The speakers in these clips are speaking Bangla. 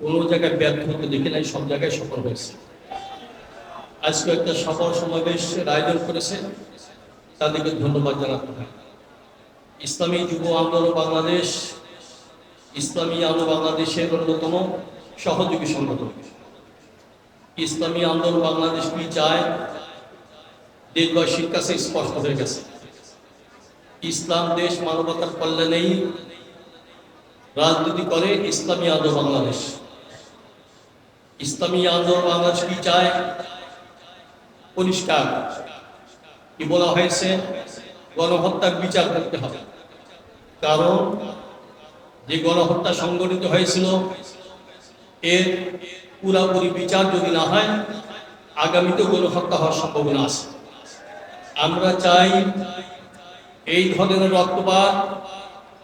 কোনো জায়গায় ব্যর্থ হতে দেখি নাই, সব জায়গায় সফল হয়েছে। আজকে একটা সফল সমাবেশের আয়োজন করেছে। তাদেরকে ধন্যবাদ জানাতে হয়। ইসলামী যুব আন্দোলন বাংলাদেশ, ইসলামী আলো বাংলাদেশের অন্যতম সহযোগী সংগঠন। ইসলামী আন্দোলন বাংলাদেশ কি চায়, দেশবাসীর কাছে স্পষ্ট হয়ে গেছে। ইসলাম দেশ মানবতার কল্যাণেই রাজনীতি করে ইসলামী আন্দোলন বাংলাদেশ। ইসলামী আন্দোলন বাংলাদেশ কি চায়? পরিষ্কার। কি বলা হয়েছে? গণহত্যার বিচার করতে হবে। কারণ যে গণহত্যা সংগঠিত হয়েছিল, এর পুরাপুরি বিচার যদি না হয় আগামীতে গণহত্যা হওয়ার সম্ভাবনা আছে। আমরা চাই এই ধরনের রক্তপাত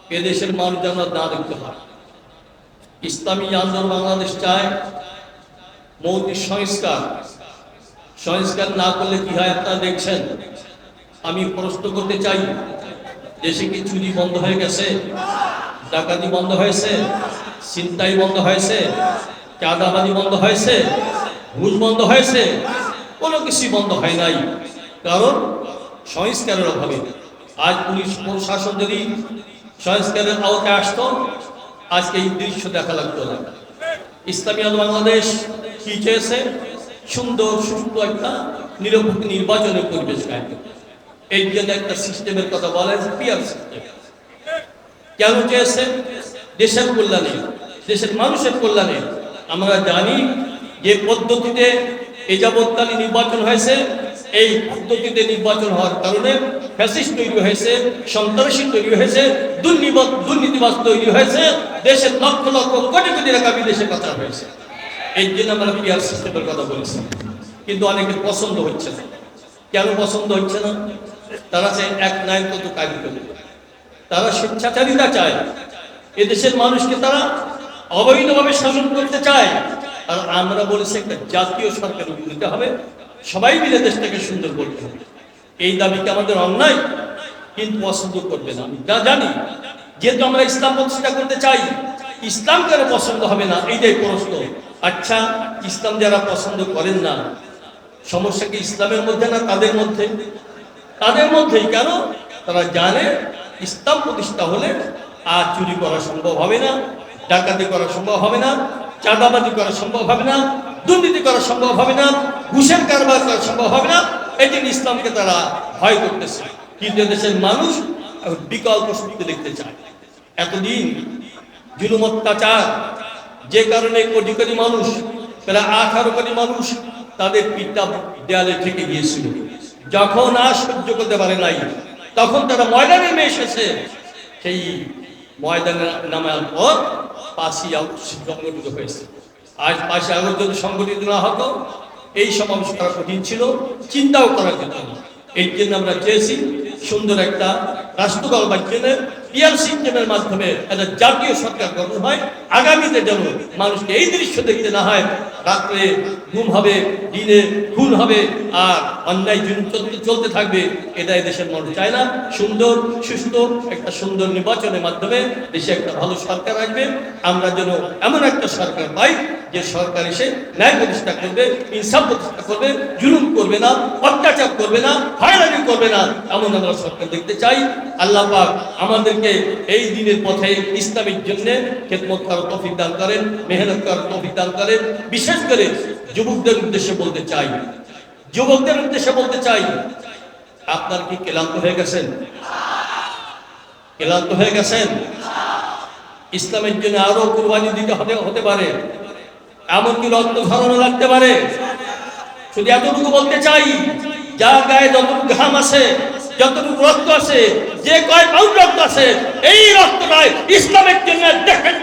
এদেশের মানুষ যেন না দেখতে হয় ইসলামী আন্দোলন বাংলাদেশ চায় মৌলিক সংস্কার। সংস্কার না করলে কি হয় আপনারা দেখছেন? আমি প্রশ্ন করতে চাই, দেশে কি চুরি বন্ধ হয়ে গেছে? ডাকাতি বন্ধ হয়েছে? ছিনতাই বন্ধ হয়েছে? চাঁদাবাজি বন্ধ হয়েছে? ঘুষ বন্ধ হয়েছে? কোনো কিছুই বন্ধ হয় নাই। কারণ সংস্কারের অভাবে। আজ পুলিশ প্রশাসন যদি সংস্কারের আওতায় আসতো, আজকে এই দৃশ্য দেখা লাগতো না। ইসলামী বাংলাদেশ কি চেয়েছে? সুন্দর সুস্থ একটা নিরপেক্ষ নির্বাচনের পরিবেশ এই জন্য একটা সিস্টেমের কথা বলা হয়েছে পিয়ার সিস্টেম। কেন চেয়েছে? দেশের কল্যাণে, দেশের মানুষের কল্যাণে। আমরা জানি যে পদ্ধতিতে এ যাবৎকালীন নির্বাচন হয়েছে, এই পদ্ধতিতে নির্বাচন হওয়ার কারণে ফ্যাসিস্ট তৈরি হয়েছে, সন্ত্রাসী তৈরি হয়েছে, দুর্নীতি দুর্নীতিবাজ তৈরি হয়েছে, দেশের লক্ষ লক্ষ কোটি কোটি টাকা বিদেশে পাচার হয়েছে। এই জন্য আমরা পিয়ার সিস্টেমের কথা বলেছি। কিন্তু অনেকের পছন্দ হচ্ছে না। কেন পছন্দ হচ্ছে না? তারা চায় এক নায়কত্ব কাজ করবে তারা স্বেচ্ছাচারিতা চায়। এদেশের মানুষকে তারা অবৈধভাবে শাসন করতে চায়। আর আমরা বলেছি, একটা জাতীয় সরকার দিতে হবে। সবাই মিলে দেশটাকে সুন্দর করতে হবে। এই দাবিকে আমাদের অন্যায়? কিন্তু পছন্দ করবে না। আমি যা জানি, যেহেতু আমরা ইসলাম প্রতিষ্ঠা করতে চাই, ইসলাম কেন পছন্দ হবে না? এইটাই প্রশ্ন। আচ্ছা ইসলাম যারা পছন্দ করেন না, সমস্যা কি ইসলামের মধ্যে না তাদের মধ্যে? তাদের মধ্যেই, কেন? তারা জানে ইসলাম প্রতিষ্ঠা হলে আর চুরি করা সম্ভব হবে না, ডাকাতি করা সম্ভব হবে না, চাঁদাবাজি করা সম্ভব হবে না, দুর্নীতি করা সম্ভব হবে না, ঘুষের কারবার করা সম্ভব হবে না, এই জন্য ইসলামকে তারা ভয় করতেছে। কিন্তু দেশের মানুষ বিকল্প শক্তি দেখতে চায়। এতদিন জুলুম অত্যাচার যে কারণে কোটি কোটি মানুষ, প্রায় আঠারো কোটি মানুষ তাদের পিতা দেয়ালে থেকে গিয়েছিল। যখন আর সহ্য করতে পারে নাই, তখন তারা ময়দানে নেমে এসেছে। সেই ময়দানে নামার পর আগস্ট সংগঠিত হয়েছে। আজ পাঁচই আগস্ট যদি সংগঠিত না হতো, এই সমাবেশ করা কঠিন ছিল, চিন্তাও করা যেত না। এই জন্য আমরা চেয়েছি সুন্দর একটা রাষ্ট্রদল বাচ্চেনের পিয়ার সিস্টেমের মাধ্যমে একটা জাতীয় সরকার গঠন হয়। আগামীতে যেন মানুষকে এই দৃশ্য দেখতে না হয়, রাত্রে ঘুম হবে, দিনে খুন হবে আর অন্যায় জুন চলতে চলতে থাকবে, এটা দেশের মানুষ চায় না। সুন্দর, সুস্থ, একটা সুন্দর নির্বাচনের মাধ্যমে দেশে একটা ভালো সরকার আসবে। আমরা যেন এমন একটা সরকার পাই যে সরকার এসে ন্যায় প্রতিষ্ঠা করবে, ইনসাফ প্রতিষ্ঠা করবে, জুলুম করবে না, অত্যাচার করবে না, হয়রানি করবে না, এমন আমরা সরকার দেখতে চাই। আল্লাহ পাক আমাদেরকে এই দিনের পথে ইসলামের জন্য খেদমত করার তৌফিক দান করেন, মেহনত করার তৌফিক দান করেন। বিশেষ করে যুবকদের উদ্দেশ্যে বলতে চাই, যুবকদের উদ্দেশ্যে বলতে চাই, আপনার কি ক্লান্ত হয়ে গেছেন? ক্লান্ত হয়ে গেছেন? ইসলামের জন্য আরও কুরবানি দিতে হতে হতে পারে। এমনকি রক্ত ঝরানো লাগতে পারে। শুধু এতটুকু বলতে চাই, যার গায়ে যতটুকু ঘাম আছে যতটুকু রক্ত আছে যে কয় পাউন্ড রক্ত আছে এই রক্তটাই ইসলামের জন্য দেশের